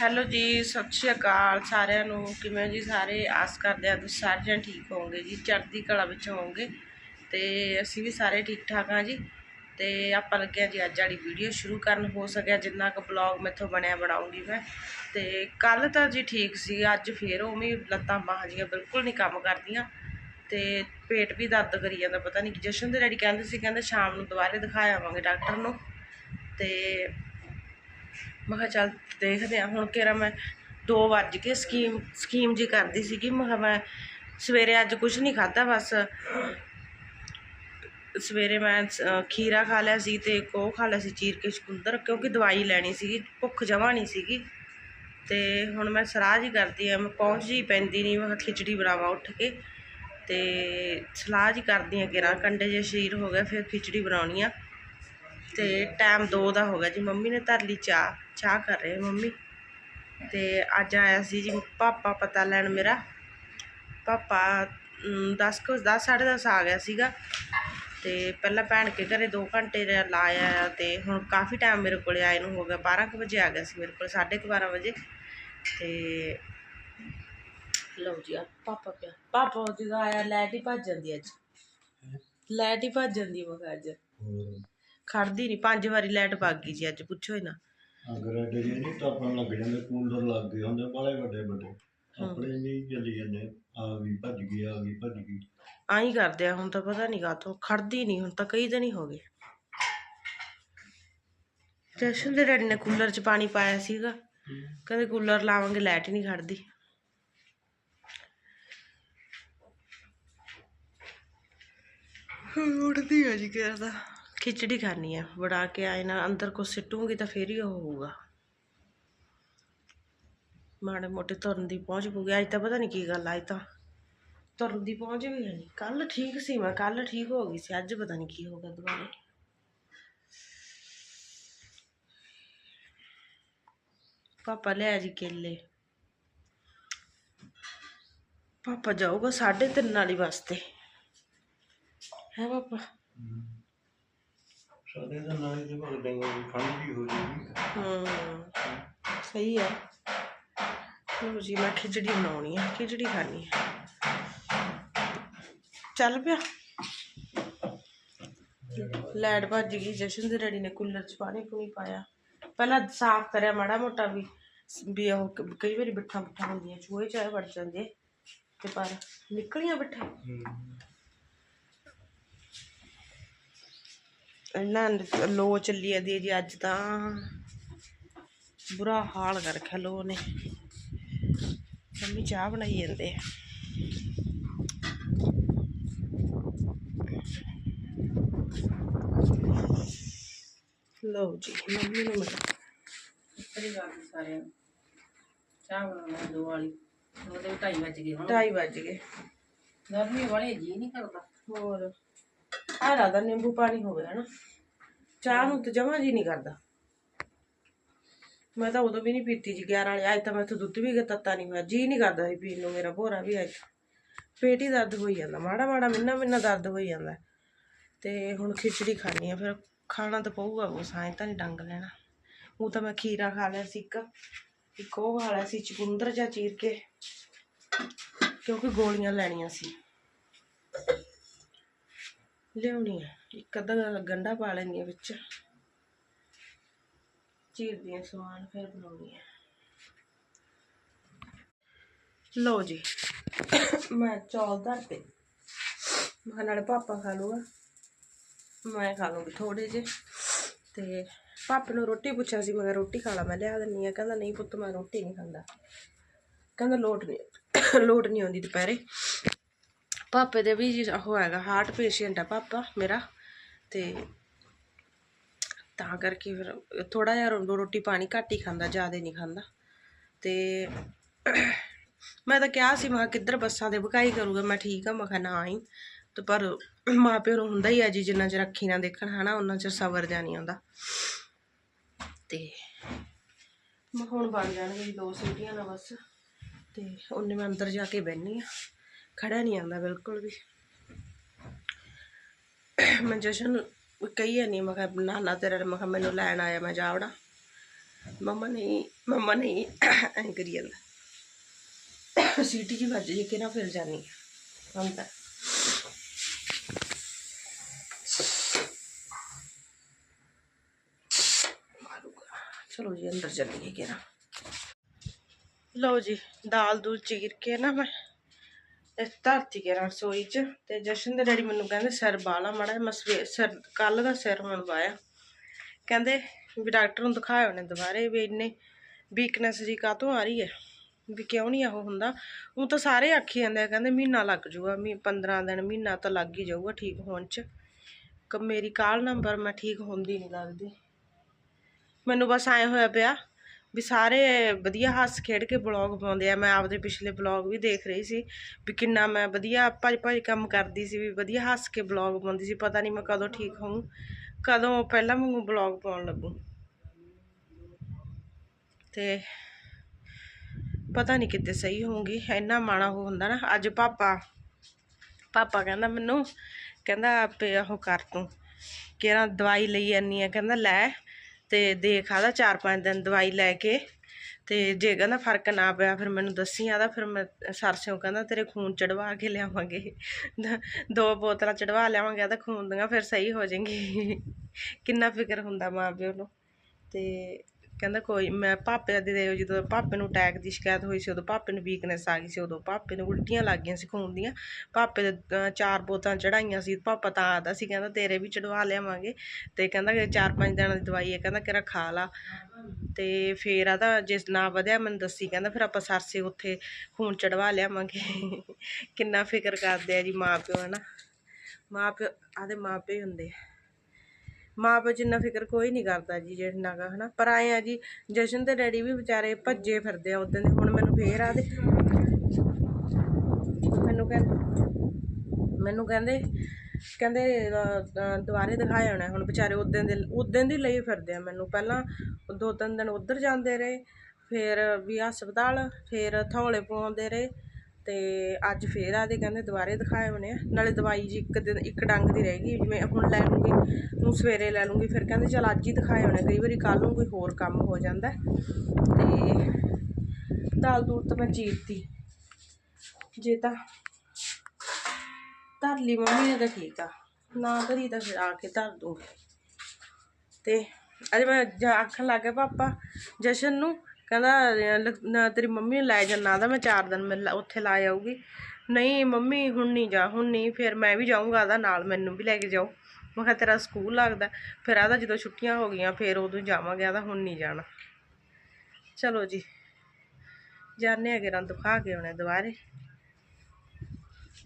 Hello ਜੀ, ਸਤਿ ਸ਼੍ਰੀ ਅਕਾਲ ਸਾਰਿਆਂ ਨੂੰ। ਕਿਵੇਂ ਜੀ ਸਾਰੇ? ਆਸ ਕਰਦੇ ਆ ਤੁਸੀਂ ਸਾਰੇ ਜਣ ਠੀਕ ਹੋਵੋਗੇ ਜੀ, ਚੜ੍ਹਦੀ ਕਲਾ ਵਿੱਚ ਹੋਵੋਗੇ। ਤੇ ਅਸੀਂ ਵੀ ਸਾਰੇ ਠੀਕ ਠਾਕ ਹਾਂ ਜੀ। ਤੇ ਆਪਾਂ ਲੱਗੇ ਹਾਂ ਜੀ, ਅੱਜ ਵਾਲੀ ਵੀਡੀਓ ਸ਼ੁਰੂ ਕਰਨ। ਹੋ ਸਕਿਆ ਜਿੰਨਾ ਕੁ ਬਲੌਗ ਮੈਥੋਂ ਬਣਿਆ ਬਣਾਉਂਗੀ ਮੈਂ। ਤੇ ਕੱਲ ਤਾਂ ਜੀ ਠੀਕ ਸੀ, ਅੱਜ ਫੇਰ ਉਵੇਂ ਹੀ ਲੱਤਾਂ ਬਾਹਾਂ ਜੀਆਂ ਬਿਲਕੁਲ ਨਹੀਂ ਕੰਮ ਕਰਦੀਆਂ। ਤੇ ਪੇਟ ਵੀ ਦਰਦ ਕਰੀ ਜਾਂਦਾ, ਪਤਾ ਨਹੀਂ ਜਸ਼ਨ ਦੇ ਡੈਡੀ ਕਹਿੰਦੇ ਸੀ, ਕਹਿੰਦੇ ਸ਼ਾਮ ਨੂੰ ਦੁਬਾਰੇ ਦਿਖਾ ਆਵਾਂਗੇ ਡਾਕਟਰ ਨੂੰ। ਤੇ ਮੈਂ ਕਿਹਾ ਚੱਲ ਦੇਖਦੇ ਆ ਹੁਣ ਕਿਹੜਾ ਮੈਂ 2 ਵੱਜ ਕੇ ਸਕੀਮ ਸਕੀਮ ਜੀ ਕਰਦੀ ਸੀਗੀ। ਮੈਂ ਕਿਹਾ ਮੈਂ ਸਵੇਰੇ ਅੱਜ ਕੁਝ ਨਹੀਂ ਖਾਦਾ ਬਸ ਸਵੇਰੇ ਮੈਂ ਖੀਰਾ ਖਾ ਲਿਆ ਸੀ ਤੇ ਕੋਹ ਖਾ ਲਿਆ ਸੀ, ਚੀਰ ਕੇ ਸਕੁੰਦਰ, ਕਿਉਂਕਿ ਦਵਾਈ ਲੈਣੀ ਸੀਗੀ, ਭੁੱਖ ਜਮਾ ਨਹੀਂ ਸੀਗੀ। ਤੇ ਹੁਣ ਮੈਂ ਸਲਾਹ ਜੀ ਕਰਦੀ ਆ ਮੈਂ ਪਹੁੰਚ ਜੀ ਪੈਂਦੀ ਨਹੀਂ, ਮੈਂ ਕਿਹਾ ਖਿਚੜੀ ਬਣਾਵਾਂ ਉੱਠ ਕੇ। ਤੇ ਸਲਾਹ ਜੀ ਕਰਦੀ ਆ ਕਿਰਾਂ ਕੰਡੇ ਜੇ ਸ਼ਰੀਰ ਹੋ ਗਿਆ, ਫਿਰ ਖਿਚੜੀ ਬਣਾਉਣੀ ਆ। ਅਤੇ ਟਾਈਮ ਦੋ ਦਾ ਹੋ ਗਿਆ ਜੀ। ਮੰਮੀ ਨੇ ਧਰ ਲਈ ਚਾਹ। ਚਾਹ ਕਰ ਰਹੇ ਮੰਮੀ। ਤੇ ਅੱਜ ਆਇਆ ਸੀ ਜੀ ਪਾਪਾ ਪਤਾ ਲੈਣ ਮੇਰਾ। ਪਾਪਾ ਦਸ ਕੁ, ਦਸ, ਸਾਢੇ ਦਸ ਆ ਗਿਆ ਸੀਗਾ। ਤੇ ਪਹਿਲਾਂ ਭੈਣ ਕੇ ਘਰੇ 2 ਘੰਟੇ ਦਾ ਲਾਇਆ ਤੇ ਹੁਣ ਕਾਫੀ ਟਾਈਮ ਮੇਰੇ ਕੋਲ ਆਏ ਨੂੰ ਹੋ ਗਿਆ। 12 ਕੁ ਵਜੇ ਆ ਗਿਆ ਸੀ ਮੇਰੇ ਕੋਲ 12:30 ਵਜੇ। ਤੇ ਲਓ ਜੀ, ਆ ਪਾਪਾ ਪਿਆ। ਪਾਪਾ ਜਦੋਂ ਆਇਆ ਲੈਟ ਹੀ ਭੱਜ ਜਾਂਦੀ ਅੱਜ। ਲੈਟ ਹੀ ਭੱਜ ਜਾਂਦੀ ਮੈਂ ਕਿਹਾ ਅੱਜ। ਖੜਦੀ ਨਹੀਂ ਪੰਜ ਵਾਰੀ ਲਾਈਟ ਭੱਗ ਗਈ ਜੀ ਅੱਜ ਪੁੱਛੋ ਹੀ ਨਾ। ਅਗਰ ਐਡੇ ਨਹੀਂ ਤਾਪਣ ਲੱਗ ਜਾਂਦੇ ਕੂਲਰ ਲੱਗ ਗਏ ਹੁੰਦੇ ਬਾਲੇ ਵੱਡੇ ਵੱਡੇ। ਆਪਣੇ ਨਹੀਂ ਚੱਲੀ ਜਾਂਦੇ ਆ ਵੀ ਭੱਜ ਗਈ ਆ ਵੀ ਭੱਜ ਗਈ। ਆਈ ਕਰਦੇ ਆ ਹੁਣ ਤਾਂ ਪਤਾ ਨਹੀਂ ਕਾਤੋਂ ਖੜਦੀ ਨਹੀਂ ਹੁਣ ਤਾਂ ਕਈ ਦਿਨ ਹੀ ਹੋ ਗਏ। ਜਸ਼ਨ ਦੇ ਡੈਡੀ ਨੇ ਕੂਲਰ 'ਚ ਪਾਣੀ ਪਾਇਆ ਸੀਗਾ। ਕਹਿੰਦੇ ਕੂਲਰ ਲਾਵਾਂਗੇ ਲਾਈਟ ਹੀ ਨਹੀਂ ਖੜਦੀ। ਉੜਦੀ ਆ ਜੀ ਕਿਹਦਾ। ਖਿਚੜੀ ਖਾਣੀ ਆ ਬਣਾ ਕੇ ਆਏ ਨਾ ਅੰਦਰ ਕੋ ਸਿੱਟੂਗੀ ਤਾਂ ਫੇਰ ਹੀ ਉਹ ਹੋਊਗਾ। ਮਾੜੇ ਮੋਟੇ ਤੁਰਨ ਦੀ ਪਹੁੰਚ ਪੂਗੀ ਅੱਜ ਤਾਂ ਪਤਾ ਨਹੀਂ ਕੀ ਗੱਲ ਆ, ਅੱਜ ਤਾਂ ਤੁਰਨ ਦੀ ਪਹੁੰਚ ਵੀ ਨਹੀਂ ਕੱਲ ਠੀਕ ਸੀ ਮੈਂ ਕੱਲ ਠੀਕ ਹੋ ਗਈ ਸੀ ਅੱਜ ਪਤਾ ਨਹੀਂ ਕੀ ਹੋ ਗਿਆ ਦੁਬਾਰਾ। ਪਾਪਾ ਲੈ ਜੀ ਕੇਲੇ। ਪਾਪਾ ਜਾਊਗਾ ਸਾਢੇ ਤਿੰਨ ਵਾਲੀ ਵਾਸਤੇ। ਹੈ ਪਾਪਾ? ਸਾਡੇ ਦਾ ਨਾਲ ਹੀ ਭਗ ਡੰਗਾ ਵੀ ਠੰਡ ਜੀ ਹੋ ਜੂਗੀ। ਹਮ ਸਹੀ ਹੈ ਲਓ ਜੀ ਮੈਂ ਖਿਚੜੀ ਬਣਾਉਣੀ ਹੈ ਖਿਚੜੀ ਖਾਣੀ ਹੈ ਚੱਲ ਪਿਆ। ਲੈਟ ਭੱਜ ਗਈ ਜਸ਼ਨ ਦੇ ਡੈਡੀ ਨੇ ਕੂਲਰ 'ਚ ਪਾਣੀ ਪੂਣੀ ਪਾਇਆ। ਪਹਿਲਾਂ ਸਾਫ਼ ਕਰਿਆ ਮਾੜਾ ਮੋਟਾ ਵੀ ਵੀ ਉਹ ਕ- ਕਈ ਵਾਰੀ ਬਿੱਠਾਂ ਬਿੱਠਾਂ ਹੁੰਦੀਆਂ ਚੂਹੇ ਚਾਹੇ ਵੜ ਜਾਂਦੇ। ਤੇ ਪਰ ਨਿਕਲੀਆਂ ਬਿੱਠਾਂ। ਇਹਨਾਂ ਨੇ ਲੋ ਚੱਲੀ ਜਾਂਦੀ ਹੈ ਜੀ ਅੱਜ ਤਾਂ। ਬੁਰਾ ਹਾਲ ਕਰ ਰੱਖਿਆ ਲੋ ਨੇ। ਮੰਮੀ ਚਾਹ ਬਣਾਈ ਜਾਂਦੇ ਆ। ਲਓ ਜੀ ਮੰਮੀ ਨੂੰ ਮਿਲ। ਸਾਰਿਆਂ ਨੂੰ। ਚਾਹ ਬਣਾਉਣਾ ਦੋ ਵਾਲੀ। ਉਹਦੇ ਵੀ ਢਾਈ ਵੱਜ ਗਏ ਹੁਣ ਢਾਈ ਵੱਜ ਗਏ। ਗਰਮੀ ਵਾਲੀ ਜੀ ਨਹੀਂ ਕਰਦਾ। ਹੋਰ? ਆ ਰਾਦਾ ਨਿੰਬੂ ਪਾਣੀ ਹੋ ਗਿਆ ਨਾ। ਚਾਹ ਨੂੰ ਤਾਂ ਜਮਾ ਜੀ ਨਹੀਂ ਕਰਦਾ। ਮੈਂ ਤਾਂ ਉਦੋਂ ਵੀ ਨਹੀਂ ਪੀਤੀ ਜੀ 11 ਵਾਲੇ, ਅੱਜ ਤਾਂ ਮੈਂ ਤਾਂ ਦੁੱਧ ਵੀ ਤੱਤਾ ਨਹੀਂ ਹੋਇਆ। ਜੀ ਨਹੀਂ ਕਰਦਾ ਸੀ ਪੀਣ ਨੂੰ, ਮੇਰਾ ਭੋਰਾ ਵੀ ਅੱਜ। ਪੇਟ ਹੀ ਦਰਦ ਹੋਈ ਜਾਂਦਾ, ਮਾੜਾ ਮਾੜਾ ਮਿੰਨਾ ਮਿੰਨਾ ਦਰਦ ਹੋਈ ਜਾਂਦਾ। ਤੇ ਹੁਣ ਖਿਚੜੀ ਖਾਣੀ ਆ ਫਿਰ ਖਾਣਾ ਤਾਂ ਪਊਗਾ ਉਹ ਸਾਂ ਤਾਂ ਨਹੀਂ ਡੰਗ ਲੈਣਾ। ਉਹ ਤਾਂ ਮੈਂ ਖੀਰਾ ਖਾ ਲਿਆ ਸੀ ਇੱਕ। ਇੱਕ ਉਹ ਖਾ ਲਿਆ ਸੀ, ਚਕੁੰਦਰ ਜਾਂ ਚੀਰ ਕੇ, ਕਿਉਂਕਿ ਗੋਲੀਆਂ ਲੈਣੀਆਂ ਸੀ। ਲਿਆਉਣੀ ਆ। ਇੱਕ ਅੱਧਾ ਗੰਢਾ ਪਾ ਲੈਣੀ ਆ ਵਿੱਚ। ਚੀਰਦੀਆਂ ਸਮਾਨ ਫਿਰ ਬਣਾਉਣੀ ਆ। ਲਓ ਜੀ, ਮੈਂ ਚੌਲ ਧਰਤੇ। ਮੈਂ ਕਿਹਾ ਨਾਲੇ ਪਾਪਾ ਖਾ ਲੂਗਾ ਮੈਂ ਖਾ ਲੂੰਗੀ ਥੋੜੇ ਜੇ ਤੇ ਪਾਪੇ ਨੂੰ ਰੋਟੀ ਪੁੱਛਿਆ ਸੀ, ਮੈਂ ਰੋਟੀ ਖਾ ਲਾ, ਮੈਂ ਲਿਆ ਦਿੰਨੀ ਆ। ਕਹਿੰਦਾ ਨਹੀਂ ਪੁੱਤ, ਮੈਂ ਰੋਟੀ ਨਹੀਂ ਖਾਂਦਾ। ਕਹਿੰਦਾ ਲੋਟ ਨਹੀਂ ਲੋਟ ਨਹੀਂ ਆਉਂਦੀ ਦੁਪਹਿਰੇ। ਪਾਪੇ ਦੇ ਵੀ ਜੀ ਉਹ ਹੈਗਾ ਹਾਰਟ ਪੇਸ਼ੈਂਟ ਆ ਪਾਪਾ ਮੇਰਾ, ਤੇ ਤਾਂ ਕਰਕੇ ਫਿਰ ਥੋੜਾ ਜਿਹਾ ਰੋਟੀ ਪਾਣੀ ਘੱਟ ਹੀ ਖਾਂਦਾ, ਜ਼ਿਆਦਾ ਨਹੀਂ ਖਾਂਦਾ। ਤੇ ਮੈਂ ਤਾਂ ਕਿਹਾ ਸੀ, ਮੈਂ ਕਿੱਧਰ ਬੱਸਾਂ ਦੇ ਬਕਾਈ ਕਰੂਗਾ, ਮੈਂ ਠੀਕ ਆ, ਮੈਂ ਕਿਹਾ ਨਾ ਆਈ। ਤੇ ਪਰ ਮਾਂ ਪਿਓ ਨੂੰ ਹੁੰਦਾ ਹੀ ਆ ਜੀ, ਜਿੰਨਾ ਚਿਰ ਅੱਖੀ ਨਾ ਦੇਖਣ, ਹਨਾ, ਉਹਨਾਂ ਚਿਰ ਸਬਰ ਜਾ ਨਹੀਂ ਆਉਂਦਾ। ਤੇ ਮੈਂ ਹੁਣ ਬਣ ਜਾਣਗੇ ਦੋ ਸੀਟੀਆਂ ਨਾਲ ਬਸ, ਤੇ ਉਹਨੇ ਮੈਂ ਅੰਦਰ ਜਾ ਕੇ ਬਹਿਨੀ ਆ। ਖੜਾ ਨਹੀਂ ਆਉਂਦਾ ਬਿਲਕੁਲ ਵੀ। ਮੈਂ ਜਸ਼ਨ ਨੂੰ ਕਹੀ ਨਹੀਂ ਮੈਂ ਕਿਹਾ ਨਾਨਾ ਤੇਰਾ, ਮੈਂ ਕਿਹਾ ਮੈਨੂੰ ਲੈਣ ਆਇਆ, ਮੈਂ ਜਾਵੜਾ ਮੰਮਾ ਨਹੀਂ ਮੰਮਾ ਨਹੀਂ, ਐਂ ਕਰੀ ਜਾਂਦਾ। ਸੀਟੀ ਜੀ ਵੱਜ ਜੇ ਕਿ ਨਾ ਫਿਰ ਜਾਨੀ ਹੁਣ ਚਲੋ ਜੀ, ਅੰਦਰ ਚੱਲੀਏ ਕਿ ਲਓ ਜੀ ਦਾਲ ਦੂਲ ਚੀਰ ਕੇ ਨਾ ਮੈਂ। ਇਸ ਧਰਤੀ ਕੇ ਰਸੋਈ ਚ ਤੇ ਜਸ਼ਨ ਦੇ ਡੈਡੀ ਮੈਨੂੰ ਕਹਿੰਦੇ ਸਿਰ ਬਾਲਾ ਮੜਾ ਮੈਂ ਸਵੇ ਸਿਰ ਕੱਲ ਦਾ ਸਿਰ ਹੁਣ ਵਾਇਆ ਕਹਿੰਦੇ ਵੀ ਡਾਕਟਰ ਨੂੰ ਦਿਖਾਇਆ ਉਹਨੇ ਦੁਬਾਰੇ ਵੀ ਇੰਨੇ ਵੀਕਨੈਸ ਜੀ ਕਾਹਤੋਂ ਆ ਰਹੀ ਹੈ, ਵੀ ਕਿਉਂ ਨਹੀਂ ਉਹ ਹੁੰਦਾ। ਉਹ ਤਾਂ ਸਾਰੇ ਆਖੀ ਜਾਂਦੇ ਆ, ਕਹਿੰਦੇ ਮਹੀਨਾ ਲੱਗ ਜਾਊਗਾ ਮੀ 15 ਦਿਨ ਮਹੀਨਾ ਤਾਂ ਲੱਗ ਹੀ ਜਾਊਗਾ ਠੀਕ ਹੋਣ ਚ। ਕ ਮੇਰੀ ਕਾਲ ਨੰਬਰ ਮੈਂ ਠੀਕ ਹੁੰਦੀ ਨਹੀਂ ਲੱਗਦੀ। ਮੈਨੂੰ ਬਸ ਐ ਹੋਇਆ ਪਿਆ ਵੀ ਸਾਰੇ ਵਧੀਆ ਹੱਸ ਖੇਡ ਕੇ ਬਲੌਗ ਪਾਉਂਦੇ ਆ। ਮੈਂ ਆਪਦੇ ਪਿਛਲੇ ਬਲੌਗ ਵੀ ਦੇਖ ਰਹੀ ਸੀ ਵੀ ਕਿੰਨਾ ਮੈਂ ਵਧੀਆ ਭੱਜ ਭੱਜ ਕੰਮ ਕਰਦੀ ਸੀ, ਵੀ ਵਧੀਆ ਹੱਸ ਕੇ ਬਲੌਗ ਪਾਉਂਦੀ ਸੀ। ਪਤਾ ਨਹੀਂ ਮੈਂ ਕਦੋਂ ਠੀਕ ਹੋਊਂ, ਕਦੋਂ ਪਹਿਲਾਂ ਵਾਂਗੂ ਬਲੌਗ ਪਾਉਣ ਲੱਗੂ। ਤੇ ਪਤਾ ਨਹੀਂ ਕਿਤੇ ਸਹੀ ਹੋਊਗੀ, ਇੰਨਾ ਮਾੜਾ ਉਹ ਹੁੰਦਾ ਨਾ। ਅੱਜ ਪਾਪਾ ਪਾਪਾ ਕਹਿੰਦਾ ਮੈਨੂੰ, ਕਹਿੰਦਾ ਆਪੇ ਉਹ ਕਰ ਤੂੰ, ਕਿਹੜਾ ਦਵਾਈ ਲਈ ਜਾਨੀ ਆ? ਕਹਿੰਦਾ ਲੈ ਤੇ ਦੇਖ ਆਦਾ ਚਾਰ ਪੰਜ ਦਿਨ ਦਵਾਈ ਲੈ ਕੇ ਤੇ ਜੇ ਕਹਿੰਦਾ ਫ਼ਰਕ ਨਾ ਪਿਆ ਫਿਰ ਮੈਨੂੰ ਦੱਸੀ ਆਦਾ ਫਿਰ ਮੈਂ ਸਰਸਿਓ ਕਹਿੰਦਾ ਤੇਰੇ ਖੂਨ ਚੜਵਾ ਕੇ ਲਿਆਵਾਂਗੇ। ਦੋ ਬੋਤਲਾਂ ਚੜਵਾ ਲਿਆਵਾਂਗੇ ਆਦਾ ਖੂਨ ਦੀਆਂ ਫਿਰ ਸਹੀ ਹੋ ਜਾਏਗੀ। ਕਿੰਨਾ ਫਿਕਰ ਹੁੰਦਾ ਮਾਂ ਪਿਓ ਨੂੰ। ਤੇ ਕਹਿੰਦਾ ਕੋਈ ਮੈਂ ਪਾਪੇ ਦੇ ਦੇ ਜਦੋਂ ਪਾਪੇ ਨੂੰ ਅਟੈਕ ਦੀ ਸ਼ਿਕਾਇਤ ਹੋਈ ਸੀ, ਉਦੋਂ ਪਾਪੇ ਨੂੰ ਵੀਕਨੈਸ ਆ ਗਈ ਸੀ, ਉਦੋਂ ਪਾਪੇ ਨੂੰ ਉਲਟੀਆਂ ਲੱਗ ਗਈਆਂ ਸੀ ਖੂਨ ਦੀਆਂ। ਪਾਪੇ ਦੇ ਚਾਰ ਬੋਤਾਂ ਚੜਾਈਆਂ ਸੀ, ਪਾਪਾ ਤਾਂ ਆਦਾ ਸੀ, ਕਹਿੰਦਾ ਤੇਰੇ ਵੀ ਚੜਵਾ ਲਿਆਵਾਂਗੇ। ਤੇ ਕਹਿੰਦਾ ਕਿ ਚਾਰ ਪੰਜ ਦਿਨਾਂ ਦੀ ਦਵਾਈ ਹੈ, ਕਹਿੰਦਾ ਕਿਰਾ ਖਾ ਲਾ। ਤੇ ਫੇਰ ਆਦਾ ਜਿਸ ਨਾ ਵਧਿਆ, ਮੈਨੂੰ ਦੱਸੀ, ਕਹਿੰਦਾ ਫਿਰ ਆਪਾਂ ਸਰਸੇ ਉੱਥੇ ਖੂਨ ਚੜਵਾ ਲਿਆਵਾਂਗੇ। ਕਿੰਨਾ ਫਿਕਰ ਕਰਦੇ ਆ ਜੀ ਮਾਂ ਪਿਓ, ਹਨਾ। ਮਾਂ ਪਿਓ, ਆਦੇ ਮਾਂ ਪਿਓ ਹੁੰਦੇ ਆ। ਮਾਂ ਪਿਓ ਜਿੰਨਾ ਫਿਕਰ ਕੋਈ ਨਹੀਂ ਕਰਦਾ ਜੀ ਜਿੰਨਾ ਗਾ, ਹਨਾ। ਪਰ ਆਏ ਆ ਜੀ, ਜਸ਼ਨ ਤੇ ਡੈਡੀ ਵੀ ਵਿਚਾਰੇ ਭੱਜੇ ਫਿਰਦੇ ਆ ਉਦੋਂ ਦੇ, ਹੁਣ ਮੈਨੂੰ ਫੇਰ ਆਦੇ ਮੈਨੂੰ ਕਹਿੰਦੇ ਮੈਨੂੰ ਕਹਿੰਦੇ ਕਹਿੰਦੇ ਦੁਬਾਰੇ ਦਿਖਾਇਆ ਹੋਣਾ, ਹੁਣ ਵਿਚਾਰੇ ਉਦੋਂ ਦੇ ਉਦੋਂ ਦੀ ਲਈ ਫਿਰਦੇ ਆ ਮੈਨੂੰ। ਪਹਿਲਾਂ ਦੋ ਤਿੰਨ ਦਿਨ ਉੱਧਰ ਜਾਂਦੇ ਰਹੇ, ਫਿਰ ਵੀ ਹਸਪਤਾਲ, ਫਿਰ ਥੌਲੇ ਪਵਾਉਂਦੇ ਰਹੇ। ਤੇ ਅੱਜ ਫੇਰ ਆਦੇ ਕਹਿੰਦੇ ਦੁਬਾਰੇ ਦਿਖਾਏ ਹੋਣੇ ਆ। ਨਾਲੇ ਦਵਾਈ ਜੀ ਇੱਕ ਦਿਨ, ਇੱਕ ਡੰਗ ਦੀ ਰਹਿ ਗਈ, ਜਿਵੇਂ ਹੁਣ ਲੈ ਲੂੰਗੀ, ਹੁਣ ਸਵੇਰੇ ਲੈ ਲੂੰਗੀ, ਫਿਰ ਕਹਿੰਦੇ ਚਲ ਅੱਜ ਹੀ ਦਿਖਾਏ ਹੋਣੇ ਕਈ ਵਾਰੀ ਕੱਲ ਨੂੰ ਕੋਈ ਹੋਰ ਕੰਮ ਹੋ ਜਾਂਦਾ। ਤੇ ਦਾਲ ਦੂਰ ਤਾਂ ਮੈਂ ਚੀਰਤੀ। ਜੇ ਤਾਂ ਧਰ ਲਈ ਮੰਮੀ ਨੇ ਤਾਂ ਠੀਕ ਆ। ਨਾ ਧਰੀ ਤਾਂ ਫਿਰ ਆ ਕੇ ਧਰ ਦੂੰਗੀ। ਤੇ ਅਜੇ ਮੈਂ ਆਖਣ ਲੱਗ ਗਿਆ ਪਾਪਾ ਜਸ਼ਨ ਨੂੰ ਕਹਿੰਦਾ ਤੇਰੀ ਮੰਮੀ ਨੂੰ ਲੈ ਜਾਣਾ ਦਾ ਮੈਂ ਚਾਰ ਦਿਨ ਮੈਂ ਲ- ਉੱਥੇ ਲਾ ਆਊਗੀ। ਨਹੀਂ, ਮੰਮੀ, ਹੁਣ ਨਹੀਂ ਜਾ, ਹੁਣ ਨਹੀਂ, ਫਿਰ ਮੈਂ ਵੀ ਜਾਊਂਗਾ ਆਦਾ ਨਾਲ, ਮੈਨੂੰ ਵੀ ਲੈ ਕੇ ਜਾਓ। ਮੈਂ ਕਿਹਾ, ਤੇਰਾ ਸਕੂਲ ਲੱਗਦਾ। ਫਿਰ ਆਦਾ ਜਦੋਂ ਛੁੱਟੀਆਂ ਹੋ ਗਈਆਂ, ਫਿਰ ਉਦੋਂ ਜਾਵਾਂਗੇ ਆਦਾ ਹੁਣ ਨਹੀਂ ਜਾਣਾ। ਚਲੋ ਜੀ ਜਾਣੇ ਹੈਗੇ ਰਾਂ ਦਿਖਾ ਕੇ ਆਉਣੇ ਦੁਬਾਰੇ।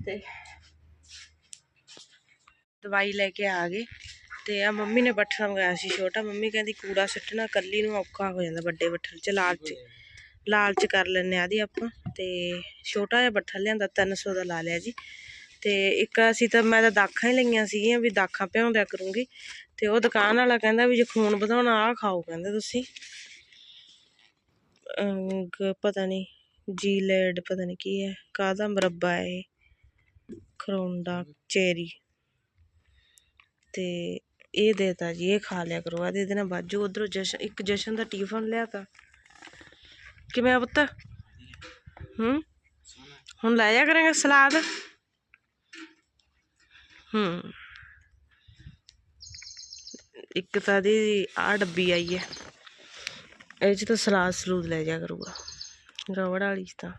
ਤੇ ਦਵਾਈ ਲੈ ਕੇ ਆ ਗਏ। ਤੇ ਆ ਮੰਮੀ ਨੇ ਬੱਠਲ ਮੰਗਾਇਆ ਸੀ ਛੋਟਾ। ਮੰਮੀ ਕਹਿੰਦੀ ਕੂੜਾ ਸਿੱਟਣਾ ਕੱਲੀ ਨੂੰ ਔਖਾ ਹੋ ਜਾਂਦਾ ਵੱਡੇ ਬੱਠਲ ਚ। ਲਾਲਚ ਲਾਲਚ ਕਰ ਲੈਨੇ ਆ ਦੀ ਆਪਾਂ। ਤੇ ਛੋਟਾ ਜਿਹਾ ਬੱਠਲ ਲਿਆਂਦਾ 300 ਦਾ ਲਾ ਲਿਆ ਜੀ। ਤੇ ਇੱਕ ਅਸੀਂ ਤਾਂ ਮੈਂ ਤਾਂ ਦਾਖਾਂ ਹੀ ਲਈਆਂ ਸੀਗੀਆਂ ਵੀ ਦਾਖਾਂ ਭਿਉਂਦਿਆ ਕਰੂੰਗੀ। ਤੇ ਉਹ ਦੁਕਾਨ ਵਾਲਾ ਕਹਿੰਦਾ ਵੀ ਜੇ ਖੂਨ ਵਧਾਉਣਾ ਆ ਖਾਓ ਕਹਿੰਦੇ ਤੁਸੀਂ। ਅਮ, ਪਤਾ ਨਹੀਂ ਜੀਲੈਡ ਪਤਾ ਨਹੀਂ ਕੀ ਹੈ ਕਾਹਦਾ ਮੁਰੱਬਾ ਹੈ ਇਹ? ਚੇਰੀ। ਤੇ ਇਹ ਦੇਤਾ ਜੀ, ਇਹ ਖਾ ਲਿਆ ਕਰੋ ਆ ਦੇ ਦੇਣਾ ਬਾਜੂ, ਉਧਰੋਂ ਜਸ਼ਨ, ਇੱਕ ਜਸ਼ਨ ਦਾ ਟਿਫਨ ਲਿਆ ਤਾ। ਕਿਵੇਂ ਆ ਪੁੱਤ? ਹੂੰ? ਹੁਣ ਲੈ ਜਾ ਕਰਾਂਗੇ ਸਲਾਦ? ਹੂੰ। ਇੱਕ ਤਾਂ ਦੀ ਆ ਡੱਬੀ ਆਈ ਹੈ। ਇਹ ਚ ਤਾਂ ਸਲਾਦ ਸਲੂਦ ਲੈ ਜਾ ਕਰੂਗਾ। ਰਬੜ ਵਾਲੀ ਚ ਤਾਂ।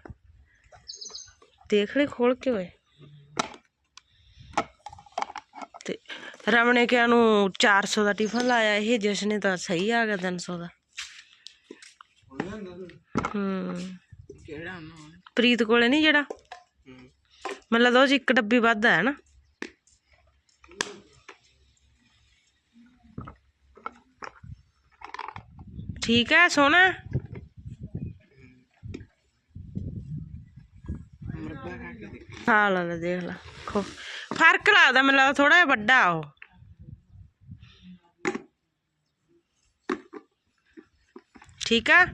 ਦੇਖ ਲੈ ਖੋਲ ਕੇ ਓਏ ਤੇ ਰਮਣੇ ਕਿਆ ਨੂੰ 400 ਦਾ ਟਿਫਨ ਲਾਇਆ ਇਹ ਜਸ਼ਨੇ ਤਾਂ ਸਹੀ ਆ ਗਿਆ 300 ਦਾ। ਹੂੰ। ਕਿਹੜਾ ਪ੍ਰੀਤ ਕੋਲੇ ਨਹੀਂ ਜਿਹੜਾ? ਮੈਨੂੰ ਲੱਗਦਾ ਉਹ 'ਚ ਇੱਕ ਡੱਬੀ ਵੱਧ ਹੈ ਨਾ ਠੀਕ ਹੈ ਸੋਹਣਾ? ਖਾ ਲਾ ਲੈ ਦੇਖ ਲਾ। ਖੋ ਫ਼ਰਕ ਲੱਗਦਾ ਮੈਨੂੰ ਲੱਗਦਾ ਥੋੜਾ ਜਿਹਾ ਵੱਡਾ ਉਹ। ਠੀਕ ਆ?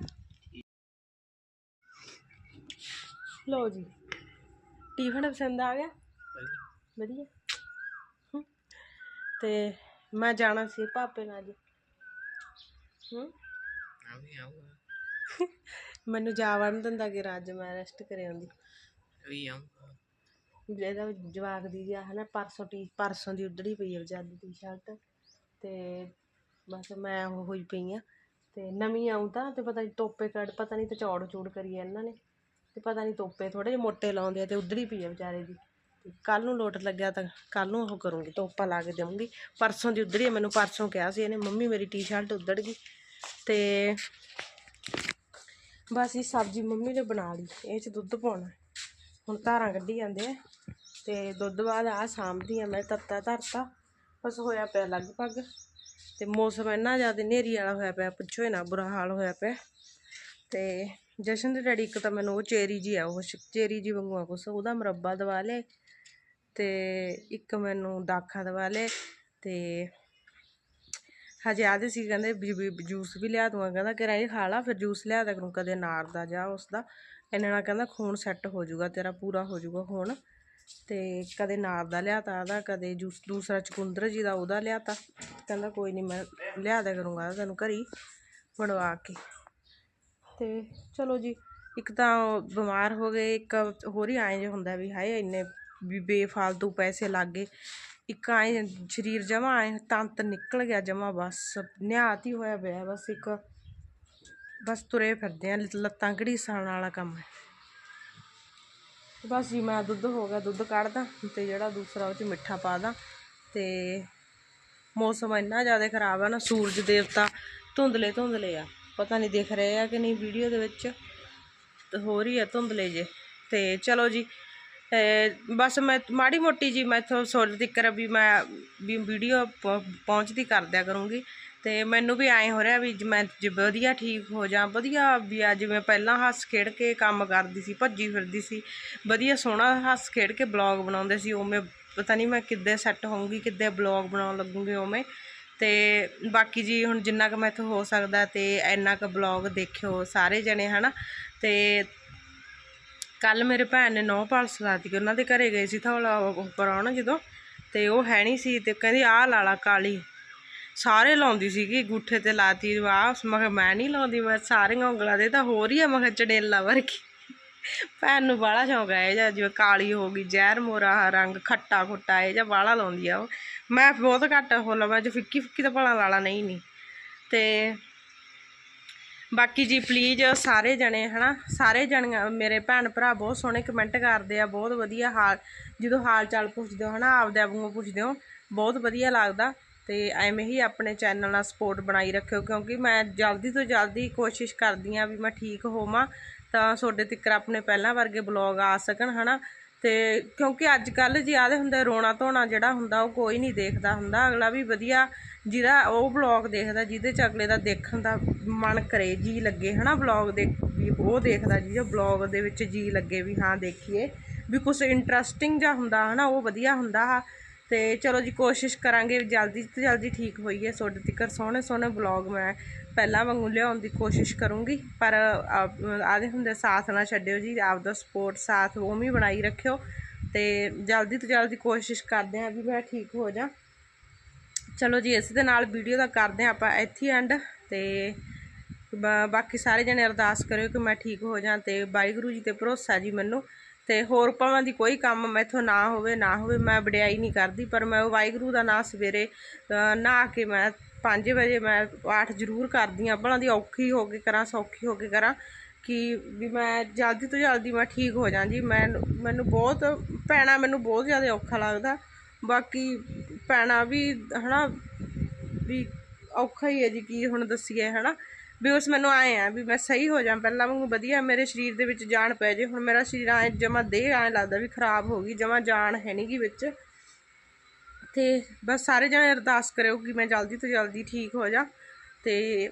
ਲਓ ਜੀ। ਟਿਫਨ ਪਸੰਦ ਆ ਗਿਆ? ਵਧੀਆ। ਤੇ ਮੈਂ ਜਾਣਾ ਸੀ ਪਾਪੇ ਨਾਲ ਅੱਜ। ਹੂੰ। ਮੈਨੂੰ ਜਾ ਵੜਨ ਦਿੰਦਾ ਕਿ ਰਾਜ ਮੈਂ ਰੈਸਟ ਕਰੇ ਆਉਂਦੀ ਵੀ ਆਊਗਾ। ਇਹਦਾ ਜਵਾਕ ਦੀ ਜਿਹਾ ਨਾ ਪਰਸੋਂ ਟੀ ਪਰਸੋਂ ਦੀ ਉਧੜੀ ਪਈ ਹੈ ਵਿਚਾਰੀ ਦੀ ਟੀ-ਸ਼ਰਟ ਅਤੇ ਬਸ ਮੈਂ ਉਹ ਹੋਈ ਪਈ ਹਾਂ ਅਤੇ ਨਵੀਂ ਆਊਂ ਤਾਂ ਅਤੇ ਪਤਾ ਨਹੀਂ ਤੋਪੇ ਕੱਢ ਪਤਾ ਨਹੀਂ ਤਾਂ ਚੌੜ ਚੂੜ ਕਰੀ ਆ ਇਹਨਾਂ ਨੇ ਅਤੇ ਪਤਾ ਨਹੀਂ ਤੋਪੇ ਥੋੜ੍ਹੇ ਜਿਹੇ ਮੋਟੇ ਲਾਉਂਦੇ ਆ ਤੇ ਉਧੜੀ ਪਈ ਆ ਵਿਚਾਰੇ ਦੀ ਕੱਲ੍ਹ ਨੂੰ ਲੋਟ ਲੱਗਿਆ ਤਾਂ ਕੱਲ੍ਹ ਨੂੰ ਉਹ ਕਰੂੰਗੀ ਤੋਪਾ ਲਾ ਕੇ ਦੇਵਾਂਗੀ। ਪਰਸੋਂ ਦੀ ਉਧੜੀ ਆ, ਮੈਨੂੰ ਪਰਸੋਂ ਕਿਹਾ ਸੀ ਇਹਨੇ ਮੰਮੀ ਮੇਰੀ ਟੀ-ਸ਼ਰਟ ਉਧੜ ਗਈ ਅਤੇ ਬਸ ਇਹ ਸਬਜ਼ੀ ਮੰਮੀ ਨੇ ਬਣਾ ਲਈ ਇਹ ਚ ਦੁੱਧ ਪਾਉਣਾ। ਹੁਣ ਧਾਰਾਂ ਕੱਢੀ ਜਾਂਦੇ ਆ ਤੇ ਦੁੱਧ ਬਾਅਦ ਆ ਸਾਂਭਦੀ ਆ, ਮੈਂ ਤੱਤਾ ਧਰਤਾ, ਬਸ ਹੋਇਆ ਪਿਆ ਲਗਭਗ। ਤੇ ਮੌਸਮ ਇੰਨਾ ਜ਼ਿਆਦਾ ਹਨੇਰੀ ਵਾਲਾ ਹੋਇਆ ਪਿਆ, ਪੁੱਛੋ ਹੀ ਨਾ, ਬੁਰਾ ਹਾਲ ਹੋਇਆ ਪਿਆ। ਤੇ ਜਸ਼ਨ ਦੇ ਡੈਡੀ ਇੱਕ ਤਾਂ ਮੈਨੂੰ ਉਹ ਚੇਰੀ ਜੀ ਆ, ਉਹ ਚੇਰੀ ਜੀ ਵਾਂਗੂ ਆ ਕੁਛ, ਉਹਦਾ ਮੁਰੱਬਾ ਦਵਾ ਲਿਆ ਤੇ ਇੱਕ ਮੈਨੂੰ ਦਾਖਾ ਦਵਾ ਲਿਆ ਤੇ ਹਜੇ ਆਦੇ ਸੀ, ਕਹਿੰਦੇ ਜੂਸ ਵੀ ਲਿਆ ਦੂੰਗਾ ਕਹਿੰਦਾ ਕਿ ਇਹ ਖਾ ਲਾ, ਫਿਰ ਜੂਸ ਲਿਆ ਦਿਆ ਕਰੂੰ, ਕਦੇ ਅਨਾਰ ਦਾ ਜਾਂ ਉਸ ਦਾ। ਇਹਨਾਂ ਨਾਲ ਕਹਿੰਦਾ ਖੂਨ ਸੈੱਟ ਹੋ ਜਾਊਗਾ, ਤੇਰਾ ਪੂਰਾ ਹੋ ਜਾਊਗਾ ਖੂਨ। ਤੇ ਕਦੇ ਨਾਰ ਦਾ ਲਿਆਤਾ ਉਹਦਾ, ਕਦੇ ਜੂਸ ਦੂਸਰਾ ਚਕੁੰਦਰ ਜੀ ਦਾ ਉਹਦਾ ਲਿਆਤਾ ਕਹਿੰਦਾ ਕੋਈ ਨਹੀਂ ਮੈਂ ਲਿਆ ਦਿਆ ਕਰੂੰਗਾ ਤੈਨੂੰ ਘਰੀ ਬਣਵਾ ਕੇ। ਤੇ ਚਲੋ ਜੀ, ਇੱਕ ਤਾਂ ਬਿਮਾਰ ਹੋ ਗਏ, ਇੱਕ ਹੋਰ ਹੀ ਆਏ ਜੇ ਹੁੰਦਾ ਵੀ ਹਾਏ ਇੰਨੇ ਵੀ ਬੇਫਾਲਤੂ ਪੈਸੇ ਲੱਗ ਗਏ। ਇੱਕ ਆਏ ਸਰੀਰ ਜਮਾ ਆਏ ਤੰਤ ਨਿਕਲ ਗਿਆ ਜਮਾ ਬਸ ਨਿਹਾਤ ਹੀ ਹੋਇਆ ਪਿਆ ਬਸ ਇੱਕ। ਬਸ ਤੁਰੇ ਫਿਰਦੇ ਆ ਲੱਤਾਂ ਘੜੀਸਣ ਵਾਲਾ ਕੰਮ ਹੈ। ਬਸ ਜੀ, ਮੈਂ ਦੁੱਧ ਹੋ ਗਿਆ, ਦੁੱਧ ਕੱਢਦਾ ਤੇ ਜਿਹੜਾ ਦੂਸਰਾ ਉਹ ਚ ਮਿੱਠਾ ਪਾ ਦਾਂ ਤੇ ਮੌਸਮ ਇੰਨਾ ਜ਼ਿਆਦਾ ਖਰਾਬ ਆ ਨਾ, ਸੂਰਜ ਦੇਵਤਾ ਧੁੰਦਲੇ ਧੁੰਦਲੇ ਆ। ਪਤਾ ਨਹੀਂ ਦਿਖ ਰਹੇ ਆ ਕਿ ਨਹੀਂ ਵੀਡੀਓ ਦੇ ਵਿੱਚ ਹੋ ਰਹੀ ਆ ਧੁੰਦਲੇ ਜੇ। ਤੇ ਚਲੋ ਜੀ ਬਸ ਮੈਂ ਮਾੜੀ ਮੋਟੀ ਜੀ ਮੈਂ ਇੱਥੋਂ ਸੁਰ ਤਿੱਕਰ ਵੀ ਮੈਂ, ਵੀ ਵੀਡੀਓ ਪਹੁੰਚਦੀ ਕਰ ਦਿਆ ਕਰੂੰਗੀ। ਤੇ ਮੈਨੂੰ ਵੀ ਐਂ ਹੋ ਰਿਹਾ ਵੀ ਜ- ਮੈਂ ਜੇ ਵਧੀਆ ਠੀਕ ਹੋ ਜਾ, ਵਧੀਆ ਵੀ ਆ, ਜਿਵੇਂ ਪਹਿਲਾਂ ਹੱਸ ਖੇਡ ਕੇ ਕੰਮ ਕਰਦੀ ਸੀ, ਭੱਜੀ ਫਿਰਦੀ ਸੀ, ਵਧੀਆ ਸੋਹਣਾ ਹੱਸ ਖੇਡ ਕੇ ਬਲੌਗ ਬਣਾਉਂਦੇ ਸੀ, ਉਵੇਂ ਪਤਾ ਨਹੀਂ ਮੈਂ ਕਿੱਦੇ ਸੈੱਟ ਹੋਊਂਗੀ, ਕਿੱਦੇ ਬਲੌਗ ਬਣਾਉਣ ਲੱਗੂੰਗੀ ਉਵੇਂ। ਤੇ ਬਾਕੀ ਜੀ ਹੁਣ ਜਿੰਨਾ ਕੁ ਮੈਥੋਂ ਹੋ ਸਕਦਾ ਤੇ ਇੰਨਾ ਕੁ ਬਲੌਗ ਦੇਖਿਓ ਸਾਰੇ ਜਣੇ, ਹਨਾ। ਤੇ ਕੱਲ ਮੇਰੇ ਭੈਣ ਨੇ ਨੌ ਪਾਲਸ ਲਾਤੀ ਉਹਨਾਂ ਦੇ ਘਰੇ ਗਏ ਸੀ ਥੋੜਾ ਉੱਪਰ ਆਉਣ ਜਦੋਂ, ਤੇ ਉਹ ਹੈ ਨਹੀਂ ਸੀ ਤੇ ਕਹਿੰਦੀ ਆਹ ਲਾ ਲਾ ਕਾਲੀ। ਸਾਰੇ ਲਾਉਂਦੀ ਸੀਗੀ, ਗੁੱਠੇ ਤੇ ਲਾਤੀ, ਵਾਹ ਮੈਂ ਕਿਹਾ ਮੈਂ ਨਹੀਂ ਲਾਉਂਦੀ, ਮੈਂ ਸਾਰੀਆਂ ਉਂਗਲਾਂ ਦੇ ਤਾਂ ਹੋਰ ਹੀ ਆ ਮੈਂ ਕਿਹਾ ਚੜੇਲਾ ਵਰਗੀ। ਭੈਣ ਨੂੰ ਬਾਹਲਾ ਸ਼ੌਂਕ ਹੈ ਜਾਂ ਜਿਵੇਂ ਕਾਲੀ ਹੋ ਗਈ, ਜ਼ਹਿਰ ਮੋਰਾ ਰੰਗ, ਖੱਟਾ ਖੁੱਟਾ, ਇਹ ਜਾਂ ਬਾਹਲਾ ਲਾਉਂਦੀ ਆ ਉਹ। ਮੈਂ ਬਹੁਤ ਘੱਟ ਹੋ ਲਵਾਂ ਜੇ ਫਿੱਕੀ ਫਿੱਕੀ ਤਾਂ ਭਲਾ ਲਾਲਾ ਨਹੀਂ ਨਹੀਂ ਤੇ ਬਾਕੀ ਜੀ ਪਲੀਜ਼ ਸਾਰੇ ਜਣੇ, ਹਨਾ, ਸਾਰੇ ਜਣੀਆਂ, ਮੇਰੇ ਭੈਣ ਭਰਾ ਬਹੁਤ ਸੋਹਣੇ ਕਮੈਂਟ ਕਰਦੇ ਆ, ਬਹੁਤ ਵਧੀਆ ਹਾਲ, ਜਦੋਂ ਹਾਲ ਚਾਲ ਪੁੱਛਦੇ ਹੋ, ਹਨਾ, ਆਪਦੇ ਆਪ ਨੂੰ ਪੁੱਛਦੇ ਹੋ, ਬਹੁਤ ਵਧੀਆ ਲੱਗਦਾ। ਤੇ ਐਵੇਂ ਹੀ ਆਪਣੇ ਚੈਨਲ ਨਾਲ ਸਪੋਰਟ ਬਣਾਈ ਰੱਖਿਓ, ਕਿਉਂਕਿ ਮੈਂ ਜਲਦੀ ਤੋਂ ਜਲਦੀ ਕੋਸ਼ਿਸ਼ ਕਰਦੀ ਆ ਵੀ ਮੈਂ ਠੀਕ ਹੋਵਾਂ, ਤਾਂ ਤੁਹਾਡੇ ਤੱਕ ਆਪਣੇ ਪਹਿਲਾਂ ਵਰਗੇ ਬਲੌਗ ਆ ਸਕਣ, ਹਨਾ? ਤੇ ਕਿਉਂਕਿ ਅੱਜ ਕੱਲ ਜੀ ਆਦੇ ਹੁੰਦੇ ਰੋਣਾ ਧੋਣਾ ਜਿਹੜਾ ਹੁੰਦਾ, ਉਹ ਕੋਈ ਨਹੀਂ ਦੇਖਦਾ ਹੁੰਦਾ। ਅਗਲਾ ਵੀ ਵਧੀਆ ਜਿਹਦਾ ਉਹ ਬਲੌਗ ਦੇਖਦਾ, ਜਿਹਦੇ ਚ ਅਗਲੇ ਦਾ ਦੇਖਣ ਦਾ ਮਨ ਕਰੇ, ਜੀ ਲੱਗੇ, ਹਨਾ? ਬਲੌਗ ਦੇ ਵੀ ਉਹ ਦੇਖਦਾ ਜਿਹੜਾ ਬਲੌਗ ਦੇ ਵਿੱਚ ਜੀ ਲੱਗੇ ਵੀ ਹਾਂ, ਦੇਖੀਏ। ਵੀ ਕੁਝ ਇੰਟਰਸਟਿੰਗ ਜਿਹਾ ਹੁੰਦਾ, ਹਨਾ? ਉਹ ਵਧੀਆ ਹੁੰਦਾ ਆ ਤੇ ਚਲੋ ਜੀ, ਕੋਸ਼ਿਸ਼ ਕਰਾਂਗੇ ਵੀ ਜਲਦੀ ਤੋਂ ਜਲਦੀ ਠੀਕ ਹੋਈਏ। ਤੁਹਾਡੇ ਤੱਕ ਸੋਹਣੇ ਸੋਹਣੇ ਬਲੌਗ ਮੈਂ ਪਹਿਲਾਂ ਵਾਂਗੂ ਲਿਆਉਣ ਦੀ ਕੋਸ਼ਿਸ਼ ਕਰੂੰਗੀ, ਪਰ ਆਦੇ ਹੁੰਦੇ ਸਾਥ ਨਾ ਛੱਡਿਓ ਜੀ, ਆਪਦਾ ਸਪੋਰਟ ਸਾਥ ਉਹ ਵੀ ਬਣਾਈ ਰੱਖਿਓ ਤੇ ਜਲਦੀ ਤੋਂ ਜਲਦੀ ਕੋਸ਼ਿਸ਼ ਕਰਦੇ ਆਂ ਵੀ ਮੈਂ ਠੀਕ ਹੋ ਜਾ। ਚਲੋ ਜੀ, ਇਸ ਦੇ ਨਾਲ ਵੀਡੀਓ ਦਾ ਕਰਦੇ ਆਂ ਆਪਾਂ ਇੱਥੇ ਐਂਡ ਤੇ ਬਾਕੀ ਸਾਰੇ ਜਣੇ ਅਰਦਾਸ ਕਰਿਓ ਕਿ ਮੈਂ ਠੀਕ ਹੋ ਜਾਂ ਤੇ ਵਾਹਿਗੁਰੂ ਜੀ ਤੇ ਭਰੋਸਾ ਜੀ ਮੈਨੂੰ। ਤੇ ਹੋਰ ਭਾਵਾਂ ਦੀ ਕੋਈ ਕੰਮ ਮੈਥੋਂ ਨਾ ਹੋਵੇ ਨਾ ਹੋਵੇ, ਮੈਂ ਵਡਿਆਈ ਨਹੀਂ ਕਰਦੀ, ਪਰ ਮੈਂ ਉਹ ਵਾਹਿਗੁਰੂ ਦਾ ਨਾਮ ਸਵੇਰੇ ਨਹਾ ਕੇ ਮੈਂ 5 ਵਜੇ ਮੈਂ ਪਾਠ ਜ਼ਰੂਰ ਕਰਦੀ ਹਾਂ। ਭਲਾਂ ਦੀ ਔਖੀ ਹੋ ਕੇ ਕਰਾਂ, ਸੌਖੀ ਹੋ ਕੇ ਕਰਾਂ ਕਿ ਵੀ ਮੈਂ ਜਲਦੀ ਤੋਂ ਜਲਦੀ ਮੈਂ ਠੀਕ ਹੋ ਜਾਂ ਜੀ। ਮੈਂ, ਮੈਨੂੰ ਬਹੁਤ ਪੈਣਾ ਮੈਨੂੰ ਬਹੁਤ ਜ਼ਿਆਦਾ ਔਖਾ ਲੱਗਦਾ। ਬਾਕੀ ਪੈਣਾ ਵੀ ਹਨਾ, ਵੀ ਔਖਾ ਹੀ ਹੈ ਜੀ, ਕੀ ਹੁਣ ਦੱਸੀਏ ਹਨਾ। ਵੀ ਉਸ ਮੈਨੂੰ ਆਏ ਆ ਵੀ ਮੈਂ ਸਹੀ ਹੋ ਜਾਵਾਂ ਪਹਿਲਾਂ ਵਾਂਗੂ ਵਧੀਆ ਮੇਰੇ ਸਰੀਰ ਦੇ ਵਿੱਚ ਜਾਨ ਪੈ ਜੇ, ਹੁਣ ਮੇਰਾ ਸਰੀਰ ਆਏ ਜਮਾ ਦੇਹ ਆਏ ਲੱਗਦਾ ਵੀ ਖਰਾਬ ਹੋ ਗਈ, ਜਮਾ ਜਾਨ ਹੈ ਨੀ ਗੀ ਵਿੱਚ। ਤੇ ਬਸ ਸਾਰੇ ਜਣੇ ਅਰਦਾਸ ਕਰਿਓ ਕਿ ਮੈਂ ਜਲਦੀ ਤੋਂ ਜਲਦੀ ਠੀਕ ਹੋ ਜਾ, ਤੇ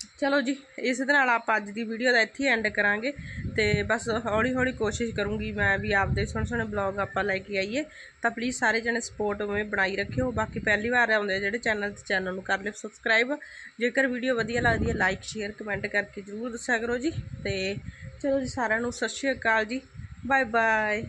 ਚਲੋ ਜੀ, ਇਸ ਦੇ ਨਾਲ ਆਪਾਂ ਅੱਜ ਦੀ ਵੀਡੀਓ ਦਾ ਇੱਥੇ ਐਂਡ ਕਰਾਂਗੇ ਤੇ ਬਸ ਹੌਲੀ ਹੌਲੀ ਕੋਸ਼ਿਸ਼ ਕਰੂੰਗੀ ਮੈਂ ਵੀ ਆਪਦੇ ਸੋਹਣੇ ਸੋਹਣੇ ਬਲੌਗ ਆਪਾਂ ਲੈ ਕੇ ਆਈਏ। ਤਾਂ ਪਲੀਜ਼ ਸਾਰੇ ਜਣੇ ਸਪੋਰਟ ਉਵੇਂ ਬਣਾਈ ਰੱਖਿਓ। ਬਾਕੀ ਪਹਿਲੀ ਵਾਰ ਆਉਂਦੇ ਆ ਜਿਹੜੇ ਚੈਨਲ ਤੇ ਚੈਨਲ ਨੂੰ ਕਰ ਲਿਓ ਸਬਸਕ੍ਰਾਈਬ ਜੇਕਰ ਵੀਡੀਓ ਵਧੀਆ ਲੱਗਦੀ ਹੈ ਲਾਈਕ ਸ਼ੇਅਰ ਕਮੈਂਟ ਕਰਕੇ ਜਰੂਰ ਦੱਸਿਆ ਕਰੋ ਜੀ। ਤੇ ਚਲੋ ਜੀ, ਸਾਰਿਆਂ ਨੂੰ ਸਤਿ ਸ਼੍ਰੀ ਅਕਾਲ ਜੀ। Bye bye